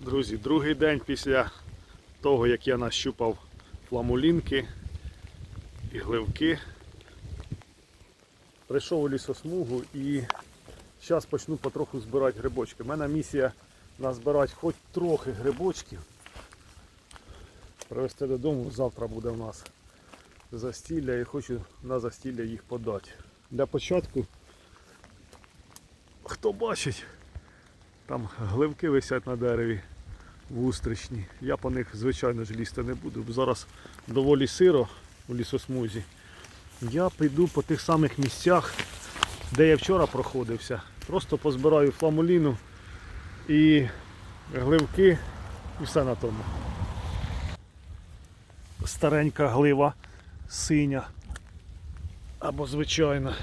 Друзі, другий день після того, як я нащупав фламулінки і гливки, прийшов у лісосмугу і зараз почну потроху збирати грибочки. У мене місія назбирати хоч трохи грибочків. Привезти додому, завтра буде у нас застілля і хочу на застілля їх подати. Для початку, хто бачить, там гливки висять на дереві вустричні. Я по них, звичайно ж, лізти не буду. бо Зараз доволі сиро у лісосмузі. Я піду по тих самих місцях, де я вчора проходився. Просто позбираю фламуліну і гливки і все на тому. Старенька глива синя або звичайна.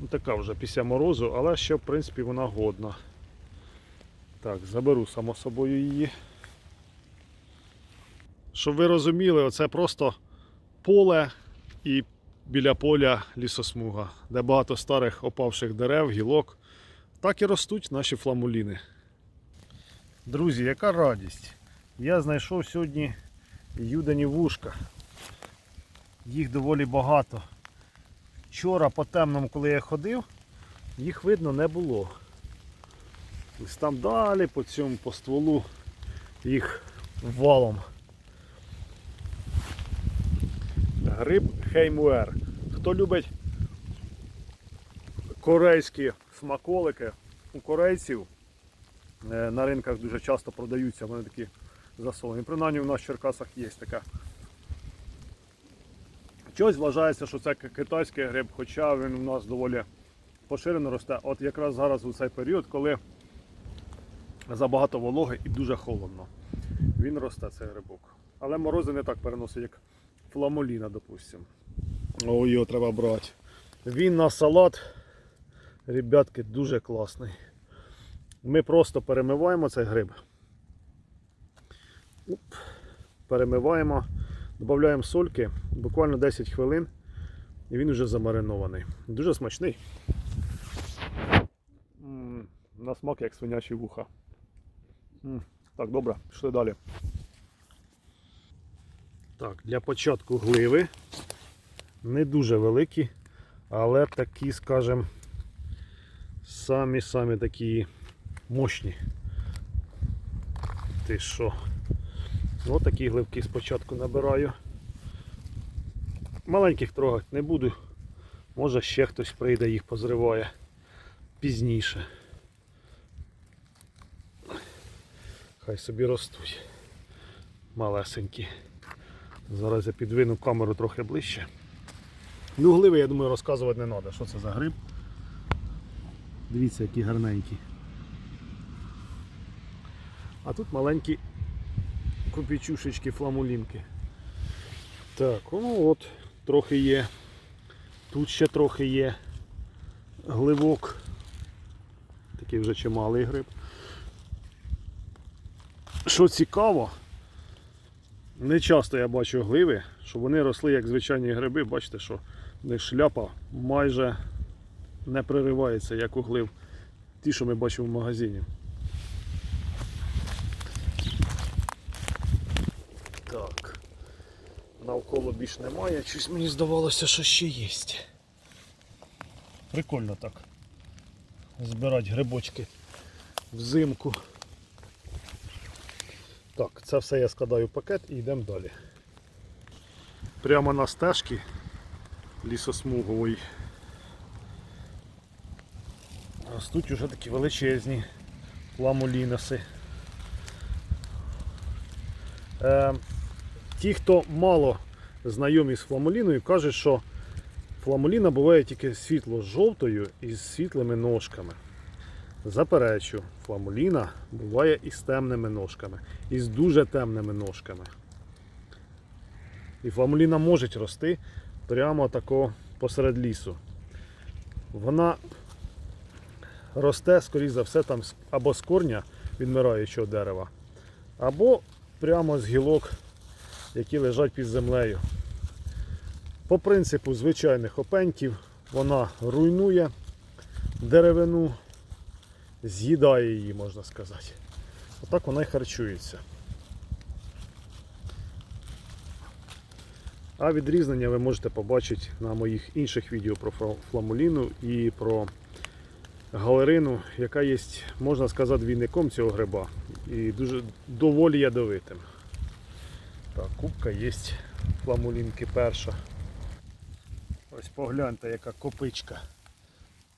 Ну, така вже після морозу, але ще в принципі вона годна. Так, заберу само собою її. Щоб ви розуміли, оце просто поле і біля поля лісосмуга, де багато старих опавших дерев, гілок. Так і ростуть наші фламуліни. Друзі, яка радість! Я знайшов сьогодні юдані вушка. Їх доволі багато. Вчора по темному, коли я ходив, їх видно не було. Ось там далі по цьому по стволу їх валом. Гриб хеймуер. Хто любить корейські смаколики, у корейців е, на ринках дуже часто продаються, вони такі засолені. Принаймні у нас в Черкасах є така. Чогось вважається, що це ки- китайський гриб, хоча він у нас доволі поширено росте. От якраз зараз у цей період, коли забагато вологи і дуже холодно. Він росте цей грибок. Але морози не так переносить, як фламоліна, допустимо. О, його треба брати. Він на салат, ребятки, дуже класний. Ми просто перемиваємо цей гриб. Уп. Перемиваємо, додаємо сольки, буквально 10 хвилин, і він вже замаринований. Дуже смачний. На смак як свинячі вуха. Так, добре, пішли далі. Так, для початку гливи. Не дуже великі, але такі, скажімо, самі-самі такі мощні. Ти що? Ось такі гливки спочатку набираю. Маленьких трогати не буду. Може ще хтось прийде їх позриває пізніше. Хай собі ростуть. Малесенькі. Зараз я підвину камеру трохи ближче. Ну, гливи, я думаю, розказувати не треба. Що це за гриб? Дивіться, які гарненькі. А тут маленькі копійчушечки, фламулінки. Так, ну от, трохи є. Тут ще трохи є гливок. Такий вже чималий гриб. Що цікаво, не часто я бачу гливи, щоб вони росли як звичайні гриби. Бачите, що в них шляпа майже не приривається, як у глив. Ті, що ми бачимо в магазині. Так. Навколо більш немає. Щось мені здавалося, що ще є. Прикольно так. Збирати грибочки взимку. Так, це все я складаю в пакет і йдемо далі. Прямо на стежці лісосмугової. Ростуть уже такі величезні ламуліноси. Е, ті, хто мало знайомі з фламуліною, кажуть, що фламуліна буває тільки світло-жовтою і з світлими ножками. Заперечу, фламуліна буває і з темними ножками, і з дуже темними ножками. І фламуліна може рости прямо тако посеред лісу. Вона росте, скоріш за все, там або з корня відмираючого дерева, або прямо з гілок, які лежать під землею. По принципу звичайних опеньків вона руйнує деревину, з'їдає її, можна сказати. Отак вона і харчується. А відрізнення ви можете побачити на моїх інших відео про фламуліну і про галерину, яка є, можна сказати, двійником цього гриба. І дуже доволі ядовитим. Так, кубка є фламулінки перша. Ось погляньте, яка копичка.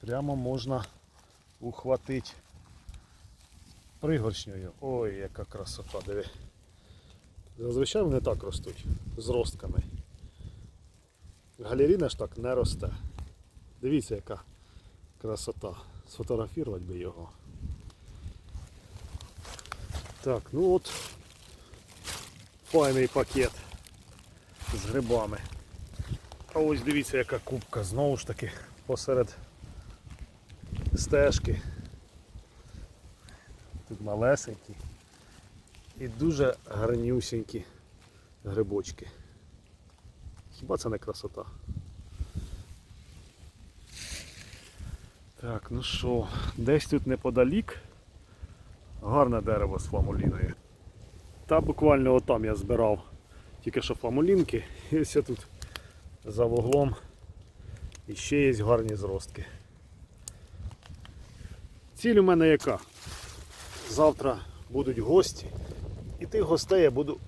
Прямо можна ухватити пригоршнею. Ой, яка красота, диви. Зазвичай вони так ростуть, з ростками. Галеріна ж так не росте. Дивіться, яка красота. Сфотографувати би його. Так, ну от файний пакет з грибами. А ось дивіться, яка кубка знову ж таки посеред стежки. Тут малесенькі і дуже гарнюсінькі грибочки. Хіба це не красота? Так, ну що, десь тут неподалік гарне дерево з фламуліною. Та буквально отам я збирав тільки що фламулінки, і ось тут за вуглом і ще є гарні зростки. Ціль у мене яка? Завтра будуть гості, і тих гостей я буду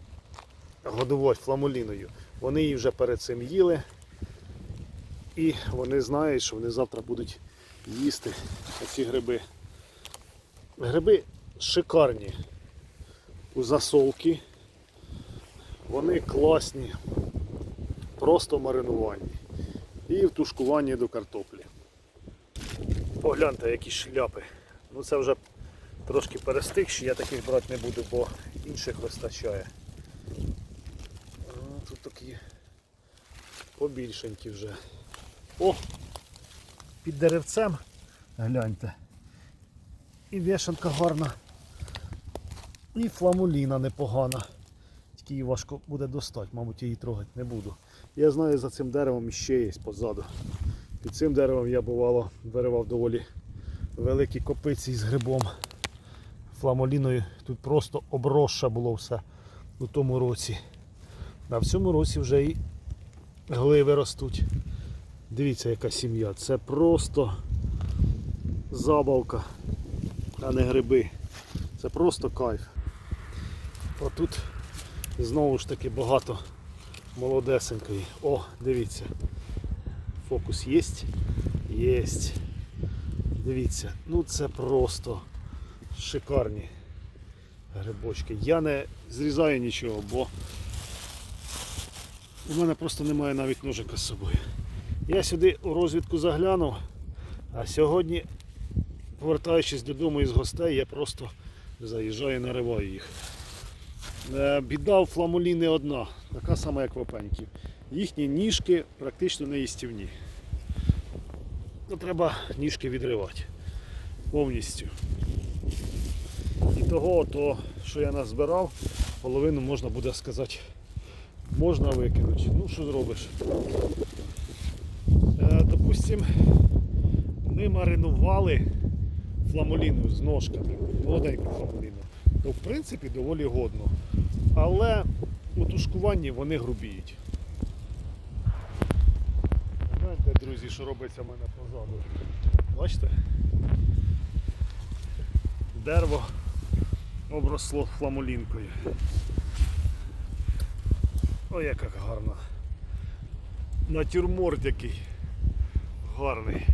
годувати фламуліною. Вони її вже перед цим їли. І вони знають, що вони завтра будуть їсти ці гриби. Гриби шикарні у засолки. Вони класні, просто маринуванні. І в тушкуванні до картоплі. Погляньте, які шляпи. Ну це вже трошки перестигші, я таких брати не буду, бо інших вистачає. Тут такі побільшенькі вже. О! Під деревцем гляньте. І вішенка гарна. І фламуліна непогана. Тільки її важко буде достати, мабуть, її трогати не буду. Я знаю, за цим деревом іще є позаду. Під цим деревом я бувало виривав доволі великі копиці з грибом. Фламоліною тут просто обросше було все у тому році. А в цьому році вже і гливи ростуть. Дивіться, яка сім'я. Це просто забавка, а не гриби. Це просто кайф. Отут знову ж таки багато молодесенької. О, дивіться. Фокус є? Єсть. Дивіться, ну це просто шикарні грибочки. Я не зрізаю нічого, бо у мене просто немає навіть ножика з собою. Я сюди у розвідку заглянув, а сьогодні, повертаючись додому із гостей, я просто заїжджаю і нариваю їх. Е, Біда у фламулі не одна, така сама, як в опеньків. Їхні ніжки практично не їстівні. Ну, треба ніжки відривати повністю. І того, то, що я назбирав, половину можна буде сказати, можна викинути. Ну що зробиш? Е, допустим, ми маринували фламуліну з ножками, молоденьку фламуліну, то в принципі доволі годно. Але у тушкуванні вони грубіють. Друзі, що робиться в мене позаду? Бачите? Дерево обросло фламулінкою. Ой, яка гарна. Натюрморт який гарний.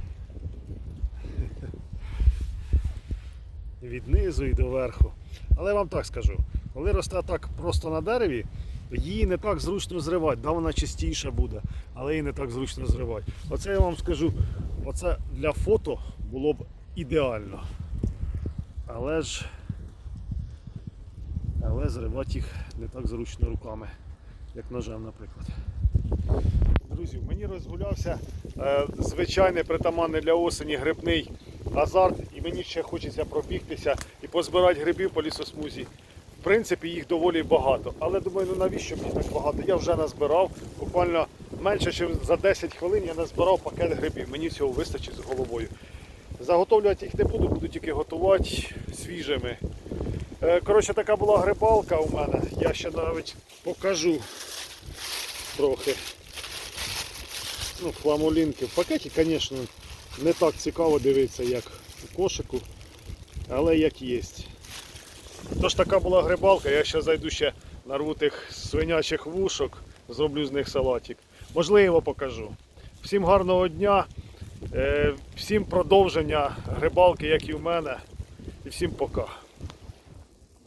Від низу і до верху. Але я вам так скажу, коли росте так просто на дереві, її не так зручно зривати. Да, вона чистіша буде, але її не так зручно зривати. Оце я вам скажу, оце для фото було б ідеально. Але ж але зривати їх не так зручно руками, як ножем, наприклад. Друзі, мені розгулявся е, звичайний притаманний для осені грибний азарт, і мені ще хочеться пробігтися і позбирати грибів по лісосмузі. Принципі, їх доволі багато. Але думаю, ну навіщо мені так багато? Я вже назбирав. Буквально менше, ніж за 10 хвилин я назбирав пакет грибів. Мені цього вистачить з головою. Заготовлювати їх не буду, буду тільки готувати свіжими. Е, Коротше, така була грибалка у мене. Я ще навіть покажу трохи. Ну, фламулінки. В пакеті, звісно, не так цікаво дивитися, як у кошику, але як є. Тож така була грибалка, я ще зайду ще нарву тих свинячих вушок, зроблю з них салатик. Можливо, покажу. Всім гарного дня, е, всім продовження грибалки, як і в мене. І всім пока.